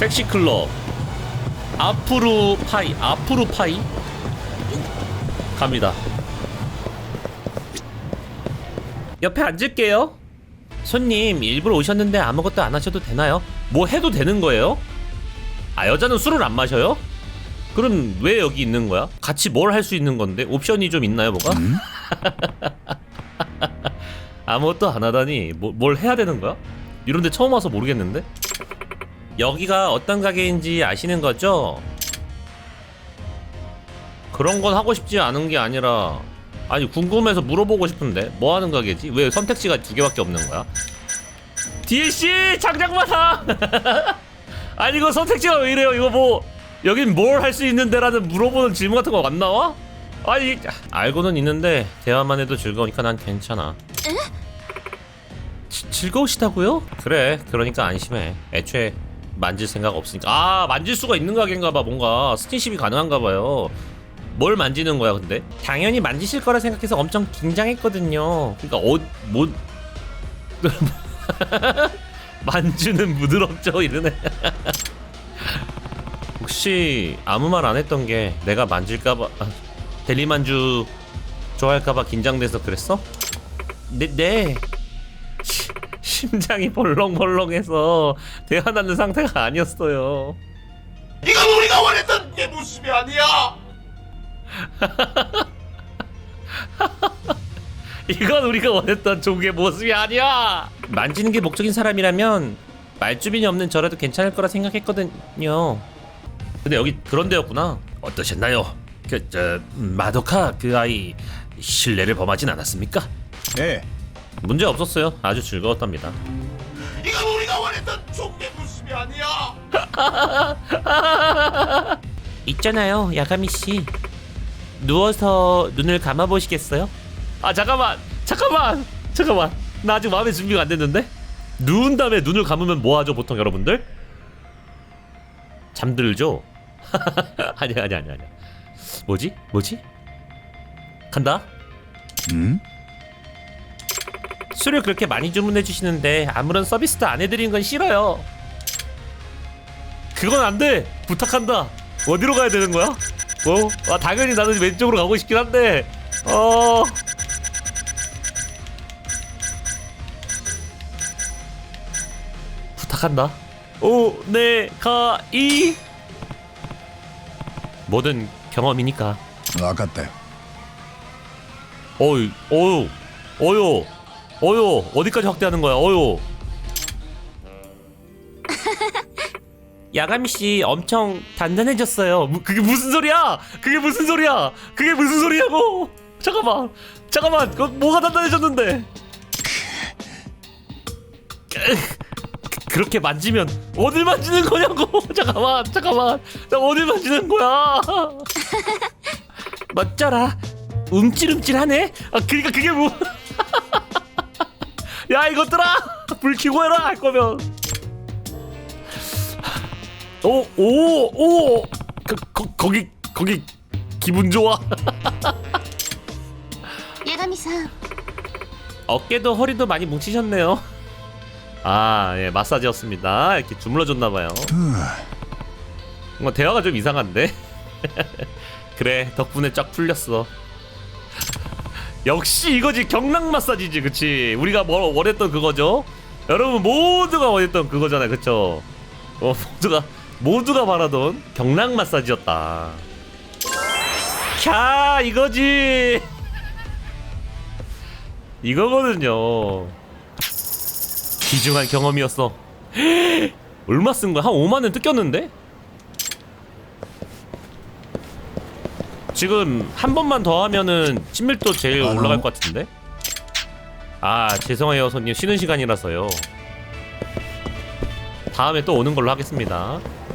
섹시 클럽 앞으로 파이 앞으로 파이 갑니다 옆에 앉을게요 손님 일부러 오셨는데 아무것도 안 하셔도 되나요? 뭐 해도 되는 거예요? 아 여자는 술을 안 마셔요? 그럼 왜 여기 있는 거야? 같이 뭘 할 수 있는 건데 옵션이 좀 있나요 뭐가? 아무것도 안 하다니 뭐, 뭘 해야 되는 거야? 이런데 처음 와서 모르겠는데? 여기가 어떤 가게인지 아시는 거죠? 그런 건 하고 싶지 않은 게 아니라 아니 궁금해서 물어보고 싶은데 뭐 하는 가게지? 왜 선택지가 두 개밖에 없는 거야? DLC 장작마사 아니 이거 선택지가 왜 이래요? 이거 뭐 여긴 뭘 할 수 있는 데라는 물어보는 질문 같은 거 안 나와? 아니 알고는 있는데 대화만 해도 즐거우니까 난 괜찮아. 지- 즐거우시다고요? 그래 그러니까 안심해 애초에 만질 생각 없으니까. 아 만질 수가 있는 가게인가 봐. 뭔가 스킨십이 가능한가 봐요. 뭘 만지는 거야 근데? 당연히 만지실 거라 생각해서 엄청 긴장했거든요. 그러니까 어 뭐 만주는 부드럽죠 이러네. 혹시 아무 말 안 했던 게 내가 만질까봐 아, 델리만주 좋아할까봐 긴장돼서 그랬어? 네, 네. 시- 심장이 벌렁벌렁해서 대화 나는 상태가 아니었어요. 이건 우리가 원했던 게 모습이 아니야. 이건 우리가 원했던 종의 모습이 아니야. 만지는 게 목적인 사람이라면 말주변이 없는 저라도 괜찮을 거라 생각했거든요. 근데 여기 그런 데였구나. 어떠셨나요? 그 저 마도카 그 아이 신뢰를 범하진 않았습니까? 네. 문제 없었어요. 아주 즐거웠답니다. 이건 우리가 원했던 종의 모습이 아니야. 있잖아요, 야가미 씨. 누워서 눈을 감아 보시겠어요? 아 잠깐만, 잠깐만, 잠깐만. 나 아직 마음의 준비가 안 됐는데. 누운 다음에 눈을 감으면 뭐 하죠, 보통 여러분들? 잠들죠. 아니야, 아니야, 아니야, 아니야. 뭐지? 뭐지? 간다. 음? 술을 그렇게 많이 주문해 주시는데 아무런 서비스도 안 해드리는 건 싫어요. 그건 안 돼. 부탁한다. 어디로 가야 되는 거야? 어? 아 당연히 나는 왼쪽으로 가고 싶긴 한데. 어. 부탁한다. 오, 네, 가, 이. 뭐든 경험이니까. 分かったよ 어이, 어유, 어유, 어유, 어디까지 확대하는 거야, 어유. 야가미 씨 엄청 단단해졌어요. 무- 그게 무슨 소리야? 그게 무슨 소리야? 그게 무슨 소리냐고? 잠깐만, 잠깐만, 그 뭐가 단단해졌는데? 그렇게 만지면 어딜 만지는 거냐고? 잠깐만, 잠깐만, 나 어딜 만지는 거야? 멋져라. 움찔움찔하네. 아 그러니까 그게 뭐? 야 이것들아 불 켜고 해라 할 거면. 어, 오오오! 그, 거기 거기 기분 좋아. 야가미상. 어깨도 허리도 많이 뭉치셨네요. 아예 마사지였습니다. 이렇게 주물러줬나봐요. 뭔가 대화가 좀 이상한데? 그래 덕분에 쫙 풀렸어. 역시 이거지 경락 마사지지, 그치? 우리가 뭐 원했던 그거죠. 여러분 모두가 원했던 그거잖아요, 그쵸? 어, 모두가 모두가 바라던 경락 마사지였다. 캬, 이거지. 이거거든요. 귀중한 경험이었어. 얼마 쓴 거야? 한 5만 원 뜯겼는데? 지금 한 번만 더 하면은 친밀도 제일 아, 올라갈 너? 것 같은데? 아 죄송해요 손님 쉬는 시간이라서요. 다음에 또 오는 걸로 하겠습니다.